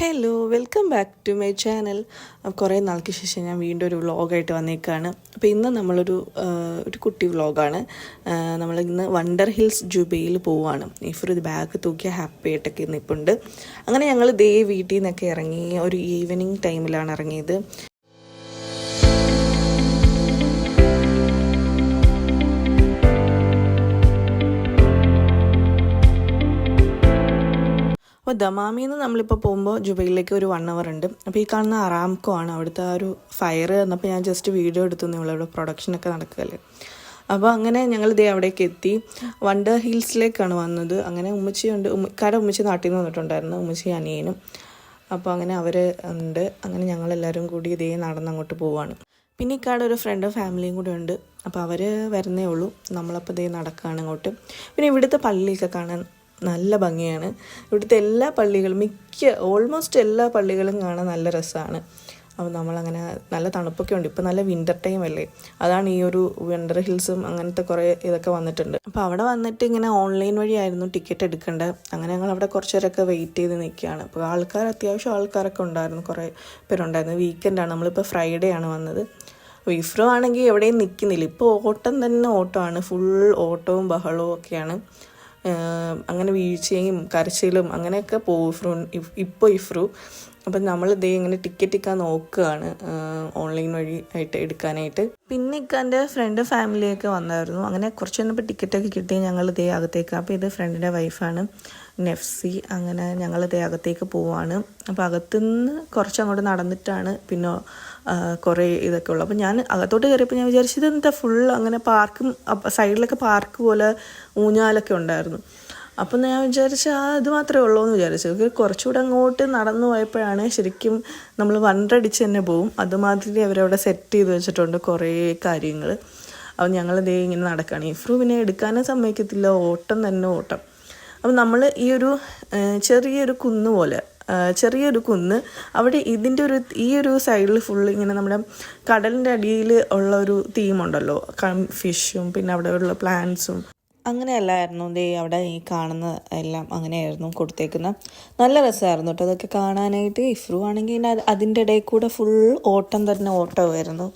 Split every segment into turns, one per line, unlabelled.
Hello welcome back to my channel കുറേ നാൾക്ക് ശേഷം ഞാൻ വീണ്ടും ഒരു വ്ളോഗായിട്ട് വന്നേക്കാണ്. അപ്പോൾ ഇന്ന് നമ്മളൊരു ഒരു കുട്ടി വ്ളോഗാണ് നമ്മൾ ഇന്ന് വണ്ടർ ഹിൽസ് ജുബയിൽ പോവാണ്. ഇഫർ ഒരു ബാഗ് തൂക്കിയ ഹാപ്പി ആയിട്ടൊക്കെ നിൽപ്പുണ്ട് അങ്ങനെ ഞങ്ങൾ ദേ വീട്ടിൽ നിന്നൊക്കെ ഇറങ്ങി ഒരു ഈവനിങ് ടൈമിലാണ് ഇറങ്ങിയത്. അപ്പോൾ ദമാമിയിൽ നിന്ന് നമ്മളിപ്പോൾ പോകുമ്പോൾ ജുബൈലിലേക്ക് ഒരു വൺ അവർ ഉണ്ട്. അപ്പോൾ ഈ കാണുന്ന അറാംകോ ആണ് അവിടുത്തെ ആ ഒരു ഫയർ എന്നപ്പോൾ ഞാൻ ജസ്റ്റ് വീഡിയോ എടുത്തു ഇവിടെ പ്രൊഡക്ഷനൊക്കെ നടക്കുകയല്ലേ. അപ്പോൾ അങ്ങനെ ഞങ്ങൾ ദേ അവിടേക്ക് എത്തി. വണ്ടർ ഹിൽസിലേക്കാണ് വന്നത്. അങ്ങനെ ഉമ്മച്ചിയുണ്ട്. ഉമ്മ ഇക്കാടെ ഉമ്മച്ചി നാട്ടിൽ നിന്ന് വന്നിട്ടുണ്ടായിരുന്നു. ഉമ്മച്ചി അനിയനും. അപ്പോൾ അങ്ങനെ അവർ ഉണ്ട്. അങ്ങനെ ഞങ്ങളെല്ലാവരും കൂടി ഇതേ നടന്ന് അങ്ങോട്ട് പോവാണ്. പിന്നെ ഇക്കാടെ ഒരു ഫ്രണ്ടും ഫാമിലിയും കൂടെ ഉണ്ട്. അപ്പോൾ അവർ വരുന്നേ ഉള്ളൂ. നമ്മളപ്പോൾ ഇതേ നടക്കുകയാണ് അങ്ങോട്ട്. പിന്നെ ഇവിടുത്തെ പള്ളിയൊക്കെ കാണാൻ നല്ല ഭംഗിയാണ്. ഇവിടുത്തെ എല്ലാ പള്ളികളും മിക്ക ഓൾമോസ്റ്റ് എല്ലാ പള്ളികളും കാണാൻ നല്ല രസമാണ് അപ്പോൾ നമ്മളങ്ങനെ നല്ല തണുപ്പൊക്കെ ഉണ്ട്. ഇപ്പോൾ നല്ല വിന്റർ ടൈം അല്ലേ? അതാണ് ഈ ഒരു വിന്റർ ഹിൽസും അങ്ങനത്തെ കുറേ ഇതൊക്കെ വന്നിട്ടുണ്ട്. അപ്പോൾ അവിടെ വന്നിട്ട് ഇങ്ങനെ ഓൺലൈൻ വഴിയായിരുന്നു ടിക്കറ്റ് എടുക്കേണ്ടത് അങ്ങനെ ഞങ്ങൾ അവിടെ കുറച്ച് നേരമൊക്കെ വെയിറ്റ് ചെയ്ത് നിൽക്കുകയാണ്. അപ്പോൾ ആൾക്കാർ അത്യാവശ്യം ആൾക്കാരൊക്കെ ഉണ്ടായിരുന്നു കുറേ പേരുണ്ടായിരുന്നു. വീക്കെൻഡാണ് നമ്മളിപ്പോൾ ഫ്രൈഡേ ആണ് വന്നത്. വിഫ്രോ ആണെങ്കിൽ എവിടെയും നിൽക്കുന്നില്ല ഇപ്പോൾ ഓട്ടം തന്നെ ഓട്ടമാണ് ഫുൾ ഓട്ടവും ബഹളവും ഒക്കെയാണ്. അങ്ങനെ വീഴ്ചയും കരച്ചിലും അങ്ങനെയൊക്കെ പോകും ഇഫ്രു ഇപ്പോൾ ഇഫ്രു അപ്പം നമ്മൾ ഇതേ ഇങ്ങനെ ടിക്കറ്റ് ഇക്കാൻ നോക്കുകയാണ് ഓൺലൈൻ വഴി ആയിട്ട് എടുക്കാനായിട്ട്. പിന്നെ ഇക്കാന്റെ ഫ്രണ്ട് ഫാമിലിയൊക്കെ വന്നായിരുന്നു. അങ്ങനെ കുറച്ച് കഴിഞ്ഞപ്പോൾ ടിക്കറ്റൊക്കെ കിട്ടി ഞങ്ങൾ ഇതേ അകത്തേക്ക്. അപ്പോൾ ഇത് ഫ്രണ്ടിന്റെ വൈഫാണ്. നെഫ്സി അങ്ങനെ ഞങ്ങൾ അകത്തേക്ക് പോവാണ്. അപ്പോൾ അകത്തുനിന്ന് കുറച്ച് അങ്ങോട്ട് നടന്നിട്ടാണ് പിന്നെ കുറേ ഇതൊക്കെ ഉള്ളു. അപ്പോൾ ഞാൻ അകത്തോട്ട് കയറിയപ്പോൾ ഞാൻ വിചാരിച്ചത് എന്താ ഫുൾ അങ്ങനെ പാർക്കും സൈഡിലൊക്കെ പാർക്ക് പോലെ ഊഞ്ഞാലൊക്കെ ഉണ്ടായിരുന്നു. അപ്പം ഞാൻ വിചാരിച്ച ആ ഇത് മാത്രമേ ഉള്ളൂ എന്ന് വിചാരിച്ചു കുറച്ചുകൂടെ അങ്ങോട്ട് നടന്നു പോയപ്പോഴാണ് ശരിക്കും നമ്മൾ വണ്ടടിച്ച് തന്നെ പോവും. അതുമാതിരി അവരവിടെ സെറ്റ് ചെയ്ത് വെച്ചിട്ടുണ്ട് കുറേ കാര്യങ്ങൾ അപ്പം ഞങ്ങളിതേ ഇങ്ങനെ നടക്കുകയാണ് ഇഫ്രു പിന്നെ എടുക്കാനും സമ്മതിക്കത്തില്ല. ഓട്ടം തന്നെ ഓട്ടം. അപ്പം നമ്മൾ ഈ ഒരു ചെറിയൊരു കുന്ന് പോലെ ചെറിയൊരു കുന്ന് അവിടെ ഇതിന്റെ ഒരു ഈ ഒരു സൈഡിൽ ഫുൾ ഇങ്ങനെ നമ്മുടെ കടലിന്റെ അടിയിൽ ഉള്ള ഒരു തീമുണ്ടല്ലോ ഫിഷും പിന്നെ അവിടെ ഉള്ള പ്ലാന്റ്സും അങ്ങനെയല്ലായിരുന്നു ദേ അവിടെ ഈ കാണുന്ന എല്ലാം അങ്ങനെയായിരുന്നു കൊടുത്തേക്കുന്നത്. നല്ല രസമായിരുന്നു കേട്ടോ അതൊക്കെ കാണാനായിട്ട്. ഇഫ്രു ആണെങ്കിൽ അതിന്റെ ഇടയിൽ കൂടെ ഫുൾ ഓട്ടം തന്നെ ഓട്ടമായിരുന്നു.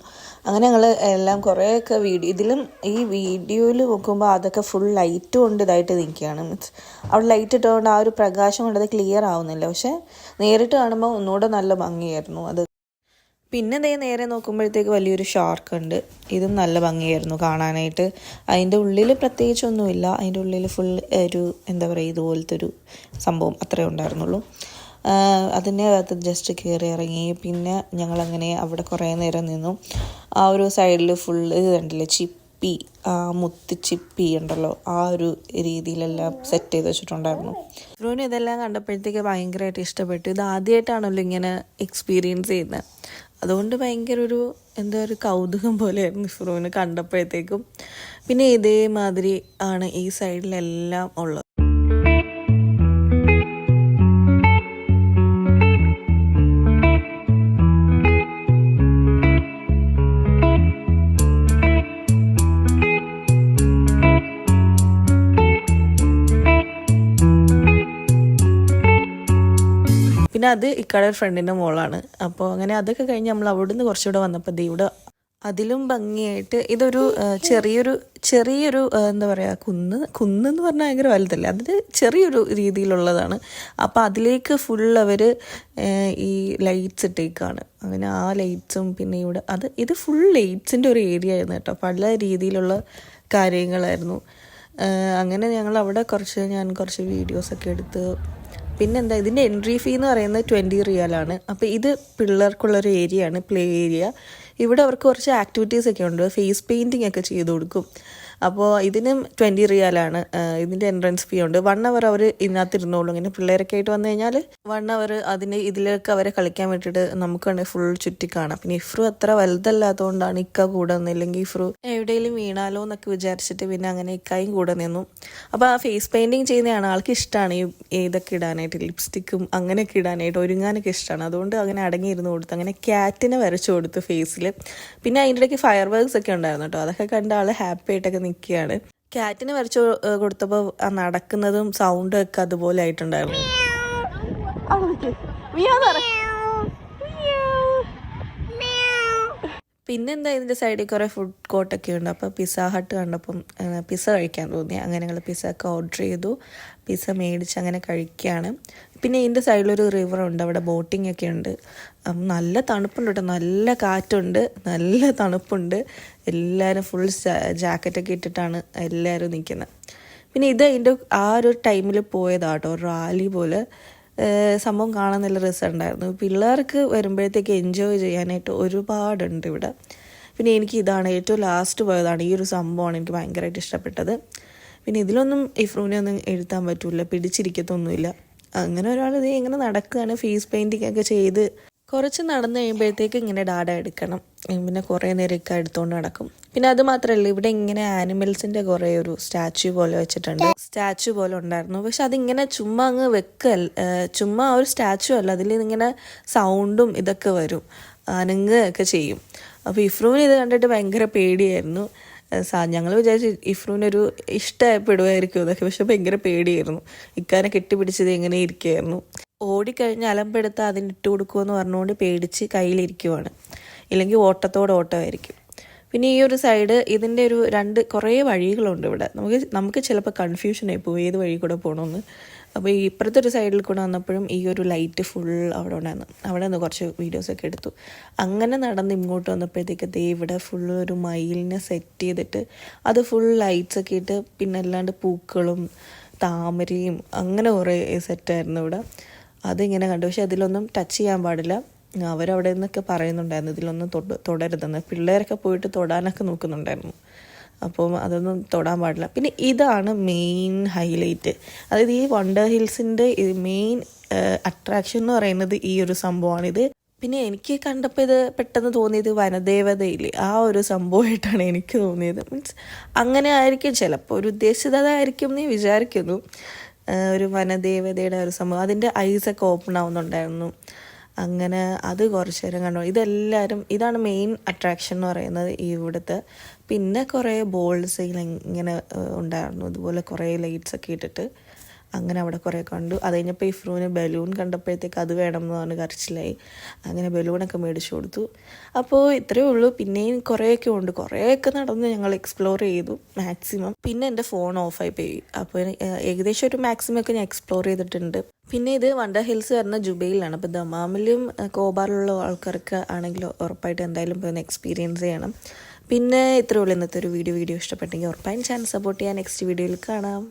അങ്ങനെ ഞങ്ങൾ എല്ലാം കുറേയൊക്കെ വീഡിയോ ഇതിലും ഈ വീഡിയോയിൽ നോക്കുമ്പോൾ അതൊക്കെ ഫുൾ ലൈറ്റ് കൊണ്ട് ഇതായിട്ട് നിൽക്കുകയാണ് മീൻസ് അവിടെ ലൈറ്റ് ഇട്ടുകൊണ്ട് ആ ഒരു പ്രകാശം കൊണ്ട് അത് ക്ലിയർ ആവുന്നില്ല. പക്ഷേ നേരിട്ട് കാണുമ്പോൾ ഒന്നുകൂടെ നല്ല ഭംഗിയായിരുന്നു അത്. പിന്നെ ദേ നേരെ നോക്കുമ്പോഴത്തേക്ക് വലിയൊരു ഷാർക്ക് ഉണ്ട്. ഇതും നല്ല ഭംഗിയായിരുന്നു കാണാനായിട്ട്. അതിന്റെ ഉള്ളിൽ പ്രത്യേകിച്ചൊന്നുമില്ല. അതിന്റെ ഉള്ളിൽ ഫുൾ ഒരു എന്താ പറയുക ഇതുപോലത്തെ ഒരു സംഭവം അത്രേ ഉണ്ടായിരുന്നുള്ളൂ. അതിന്റെ അകത്ത് ജസ്റ്റ് കയറി ഇറങ്ങി. പിന്നെ ഞങ്ങളങ്ങനെ അവിടെ കുറേ നേരം നിന്നു. ആ ഒരു സൈഡിൽ ഫുൾ ഇത് കണ്ടില്ലേ? ചിപ്പി ആ മുത്ത് ചിപ്പി ഉണ്ടല്ലോ. ആ ഒരു രീതിയിലെല്ലാം സെറ്റ് ചെയ്ത് വെച്ചിട്ടുണ്ടായിരുന്നു. ഫ്രൂന് ഇതെല്ലാം കണ്ടപ്പോഴത്തേക്ക് ഭയങ്കരമായിട്ട് ഇഷ്ടപ്പെട്ടു. ഇത് ആദ്യമായിട്ടാണല്ലോ ഇങ്ങനെ എക്സ്പീരിയൻസ് ചെയ്യുന്നത് അതുകൊണ്ട് ഭയങ്കര ഒരു എന്താ ഒരു കൗതുകം പോലെയായിരുന്നു ഫ്രൂവിന് കണ്ടപ്പോഴത്തേക്കും. പിന്നെ ഇതേമാതിരി ആണ് ഈ സൈഡിലെല്ലാം ഉള്ളത്. പിന്നെ അത് ഇക്കാടെ ഫ്രണ്ടിന്റെ മോളാണ്. അപ്പോൾ അങ്ങനെ അതൊക്കെ കഴിഞ്ഞ് നമ്മൾ അവിടുന്ന് കുറച്ചുകൂടെ വന്നപ്പോൾ ഇവിടെ അതിലും ഭംഗിയായിട്ട് ഇതൊരു ചെറിയൊരു ചെറിയൊരു എന്താ പറയുക കുന്ന് കുന്ന് എന്ന് പറഞ്ഞാൽ ഭയങ്കര വലുതല്ലേ. അതിൽ ചെറിയൊരു രീതിയിലുള്ളതാണ്. അപ്പോൾ അതിലേക്ക് ഫുൾ അവർ ഈ ലൈറ്റ്സ് ഇട്ടേക്കാണ്. അങ്ങനെ ആ ലൈറ്റ്സും പിന്നെ ഇവിടെ അത് ഇത് ഫുൾ ലൈറ്റ്സിന്റെ ഒരു ഏരിയ ആയിരുന്നു കേട്ടോ. പല രീതിയിലുള്ള കാര്യങ്ങളായിരുന്നു. അങ്ങനെ ഞങ്ങൾ അവിടെ കുറച്ച് ഞാൻ കുറച്ച് വീഡിയോസൊക്കെ എടുത്ത് പിന്നെന്താ ഇതിന്റെ എൻട്രി ഫീ എന്ന് പറയുന്നത് ട്വന്റി റിയാലാണ് അപ്പോൾ ഇത് പിള്ളേർക്കുള്ളൊരു ഏരിയ ആണ് പ്ലേ ഏരിയ ഇവിടെ അവർക്ക് കുറച്ച് ആക്ടിവിറ്റീസ് ഒക്കെ ഉണ്ട്. ഫേസ് പെയിന്റിംഗ് ഒക്കെ ചെയ്ത് കൊടുക്കും. അപ്പോൾ ഇതിനും ട്വന്റി റിയാലാണ് ഇതിന്റെ എൻട്രൻസ് ഫീ ഉണ്ട്. വൺ അവർ അവർ ഇതിനകത്ത് ഇരുന്നോളൂ ഇങ്ങനെ പിള്ളേരൊക്കെ ആയിട്ട് വന്നു കഴിഞ്ഞാൽ വൺ അവർ അതിന് ഇതിലേക്ക് അവരെ കളിക്കാൻ വേണ്ടിയിട്ട് നമുക്ക് വേണമെങ്കിൽ ഫുൾ ചുറ്റി കാണാം. പിന്നെ ഇഫ്രു അത്ര വലുതല്ലാത്തതുകൊണ്ടാണ് ഇക്ക കൂടെ നിന്നില്ലെങ്കിൽ ഇഫ്രു എവിടെയെങ്കിലും വീണാലോ എന്നൊക്കെ വിചാരിച്ചിട്ട് പിന്നെ അങ്ങനെ ഇക്കായും കൂടെ നിന്നു. അപ്പോൾ ആ ഫേസ് പെയിന്റിങ് ചെയ്യുന്നതാണ് ആൾക്ക് ഇഷ്ടമാണ് ഈ ഇതൊക്കെ ഇടാനായിട്ട് ലിപ്സ്റ്റിക്കും അങ്ങനെയൊക്കെ ഇടാനായിട്ട് ഒരുങ്ങാനൊക്കെ ഇഷ്ടമാണ് അതുകൊണ്ട് അങ്ങനെ അടങ്ങി ഇരുന്ന് കൊടുത്തു അങ്ങനെ ക്യാറ്റിനെ വരച്ചു കൊടുത്തു ഫേസിൽ പിന്നെ അതിന്റെ ഇടയ്ക്ക് ഫയർ വർക്ക്സ് ഒക്കെ ഉണ്ടായിരുന്നു കേട്ടോ അതൊക്കെ കണ്ട ആൾ ഹാപ്പി ആയിട്ടൊക്കെ നിൽക്കുകയാണ് ക്യാറ്റിന് വരച്ചു കൊടുത്തപ്പോൾ നടക്കുന്നതും സൗണ്ടും ഒക്കെ അതുപോലെ ആയിട്ടുണ്ടായിരുന്നു പിന്നെന്താ ഇതിന്റെ സൈഡിൽ കുറേ ഫുഡ് കോർട്ടൊക്കെ ഉണ്ട്. അപ്പോൾ പിസ്സ ഹട്ട് കണ്ടപ്പം പിസ്സ കഴിക്കാൻ തോന്നി. അങ്ങനെ ഞങ്ങൾ പിസ്സ ഒക്കെ ഓർഡർ ചെയ്തു. പിസ്സ മേടിച്ച് അങ്ങനെ കഴിക്കുകയാണ് പിന്നെ ഇതിന്റെ സൈഡിലൊരു ഉണ്ട്. അവിടെ ബോട്ടിംഗ് ഒക്കെ ഉണ്ട്. നല്ല തണുപ്പുണ്ട് കേട്ടോ. നല്ല കാറ്റുണ്ട്. നല്ല തണുപ്പുണ്ട്. എല്ലാവരും ഫുൾ ജാക്കറ്റൊക്കെ ഇട്ടിട്ടാണ് എല്ലാവരും നിൽക്കുന്നത് പിന്നെ ഇത് അതിന്റെ ആ ഒരു ടൈമിൽ പോയതാട്ടോ റാലി പോലെ. സംഭവം കാണാൻ നല്ല രസമുണ്ടായിരുന്നു. പിള്ളേർക്ക് വരുമ്പോഴത്തേക്ക് എൻജോയ് ചെയ്യാനായിട്ട് ഒരുപാടുണ്ട് ഇവിടെ. പിന്നെ എനിക്ക് ഇതാണ് ഏറ്റവും ലാസ്റ്റ് പോയതാണ്. ഈ ഒരു സംഭവമാണ് എനിക്ക് ഭയങ്കരമായിട്ട് ഇഷ്ടപ്പെട്ടത്. പിന്നെ ഇതിലൊന്നും ഇഫ്രൂനെ ഒന്നും എഴുതാൻ പറ്റില്ല പിടിച്ചിരിക്കത്തൊന്നുമില്ല. അങ്ങനെ ഒരാൾ ഇത് ഇങ്ങനെ നടക്കുകയാണ് ഫേസ് പെയിന്റിങ് ഒക്കെ ചെയ്ത് കുറച്ച് നടന്നു കഴിയുമ്പോഴത്തേക്ക് ഇങ്ങനെ ഡാഡ എടുക്കണം. പിന്നെ കുറേ നേരമൊക്കെ എടുത്തുകൊണ്ട് നടക്കും. പിന്നെ അത് മാത്രമല്ല ഇവിടെ ഇങ്ങനെ ആനിമൽസിന്റെ കുറേ ഒരു സ്റ്റാച്യു പോലെ വെച്ചിട്ടുണ്ട്. സ്റ്റാച്യു പോലെ ഉണ്ടായിരുന്നു. പക്ഷെ അതിങ്ങനെ ചുമ്മാ അങ്ങ് വെക്കൽ ചുമ്മാ ഒരു സ്റ്റാച്യു അല്ല അതിൽ ഇങ്ങനെ സൗണ്ടും ഇതൊക്കെ വരും. അനങ്ങ് ഒക്കെ ചെയ്യും. അപ്പോൾ ഇഫ്രൂവിന് ഇത് കണ്ടിട്ട് ഭയങ്കര പേടിയായിരുന്നു. ഞങ്ങൾ വിചാരിച്ചു ഇഫ്രൂവിനൊരു ഇഷ്ടപ്പെടുമായിരിക്കും അതൊക്കെ പക്ഷെ ഭയങ്കര പേടിയായിരുന്നു. ഇക്കാനെ കെട്ടിപ്പിടിച്ചത് എങ്ങനെ ഇരിക്കുകയായിരുന്നു. ഓടിക്കഴിഞ്ഞ് അലമ്പെടുത്ത് അതിന് ഇട്ട് കൊടുക്കുമെന്ന് പറഞ്ഞുകൊണ്ട് പേടിച്ച് കയ്യിലിരിക്കുവാണ്. ഇല്ലെങ്കിൽ ഓട്ടത്തോടെ ഓട്ടമായിരിക്കും. പിന്നെ ഈ ഒരു സൈഡ് ഇതിന്റെ ഒരു രണ്ട് കുറേ വഴികളുണ്ട് ഇവിടെ. നമുക്ക് നമുക്ക് ചിലപ്പോൾ കൺഫ്യൂഷനായി പോകും ഏത് വഴി കൂടെ പോകണമെന്ന് അപ്പോൾ ഈ ഇപ്പുറത്തെ ഒരു സൈഡിൽ കൂടെ വന്നപ്പോഴും ഈ ഒരു ലൈറ്റ് ഫുൾ അവിടെ ഉണ്ടായിരുന്നു. അവിടെ നിന്ന് കുറച്ച് വീഡിയോസൊക്കെ എടുത്തു. അങ്ങനെ നടന്ന് ഇങ്ങോട്ട് വന്നപ്പോഴത്തേക്ക് ദേ ഇവിടെ ഫുൾ ഒരു മയിലിനെ സെറ്റ് ചെയ്തിട്ട് അത് ഫുൾ ലൈറ്റ്സ് ഒക്കെ ഇട്ട് പിന്നെ അല്ലാണ്ട് പൂക്കളും താമരയും അങ്ങനെ കുറേ സെറ്റായിരുന്നു ഇവിടെ. അതിങ്ങനെ കണ്ടു. പക്ഷെ അതിലൊന്നും ടച്ച് ചെയ്യാൻ പാടില്ല. അവരവിടെ നിന്നൊക്കെ പറയുന്നുണ്ടായിരുന്നു ഇതിലൊന്നും തൊട്ട് തൊടരുതെന്ന്. പിള്ളേരൊക്കെ പോയിട്ട് തൊടാനൊക്കെ നോക്കുന്നുണ്ടായിരുന്നു. അപ്പോൾ അതൊന്നും തൊടാൻ പാടില്ല. പിന്നെ ഇതാണ് മെയിൻ ഹൈലൈറ്റ്. അതായത് ഈ വണ്ടർ ഹിൽസിന്റെ മെയിൻ അട്രാക്ഷൻ എന്ന് പറയുന്നത് ഈ ഒരു സംഭവമാണ്. ഇത് പിന്നെ എനിക്ക് കണ്ടപ്പോൾ ഇത് പെട്ടെന്ന് തോന്നിയത് വനദേവതയില്ലേ? ആ ഒരു സംഭവമായിട്ടാണ് എനിക്ക് തോന്നിയത്. മീൻസ് അങ്ങനെ ആയിരിക്കും ചിലപ്പോൾ. ഒരു ഉദ്ദേശിച്ചത് എന്ന് വിചാരിക്കുന്നു. ഒരു വനദേവതയുടെ ഒരു സംഭവം. അതിന്റെ ഐസൊക്കെ ഓപ്പൺ ആവുന്നുണ്ടായിരുന്നു. അങ്ങനെ അത് കുറച്ച് നേരം കണ്ടു. ഇതെല്ലാവരും ഇതാണ് മെയിൻ അട്രാക്ഷൻ എന്ന് പറയുന്നത് ഇവിടുത്തെ. പിന്നെ കുറേ ബോൾസ് ഇങ്ങനെ ഉണ്ടായിരുന്നു. ഇതുപോലെ കുറേ ലൈറ്റ്സ് ഒക്കെ ഇട്ടിട്ട് അങ്ങനെ അവിടെ കുറേ കണ്ടു. അത് കഴിഞ്ഞപ്പോൾ ഇഫ്രൂവിന് ബലൂൺ കണ്ടപ്പോഴത്തേക്ക് അത് വേണം എന്ന് പറഞ്ഞ് കരച്ചിലായി. അങ്ങനെ ബലൂണൊക്കെ മേടിച്ചു കൊടുത്തു. അപ്പോൾ ഇത്രയേ ഉള്ളൂ. പിന്നെയും കുറേയൊക്കെ ഉണ്ട്. കുറേയൊക്കെ നടന്ന് ഞങ്ങൾ എക്സ്പ്ലോർ ചെയ്തു മാക്സിമം പിന്നെ എന്റെ ഫോൺ ഓഫായി പോയി. അപ്പോൾ ഏകദേശം ഒരു മാക്സിമം ഒക്കെ ഞാൻ എക്സ്പ്ലോർ ചെയ്തിട്ടുണ്ട്. പിന്നെ ഇത് വണ്ടർ ഹിൽസ് വരുന്ന ജുബൈയിലാണ് അപ്പോൾ ദമാമിലും കോബാറിലുള്ള ആൾക്കാർക്ക് ആണെങ്കിലും ഉറപ്പായിട്ട് എന്തായാലും പോയി എക്സ്പീരിയൻസ് ചെയ്യണം. പിന്നെ ഇത്രയേ ഉള്ളൂ ഇന്നത്തെ ഒരു വീഡിയോ വീഡിയോ ഇഷ്ടപ്പെട്ടെങ്കിൽ ഉറപ്പായും ചാനൽ സപ്പോർട്ട് ചെയ്യാൻ നെക്സ്റ്റ് വീഡിയോയിൽ കാണാം.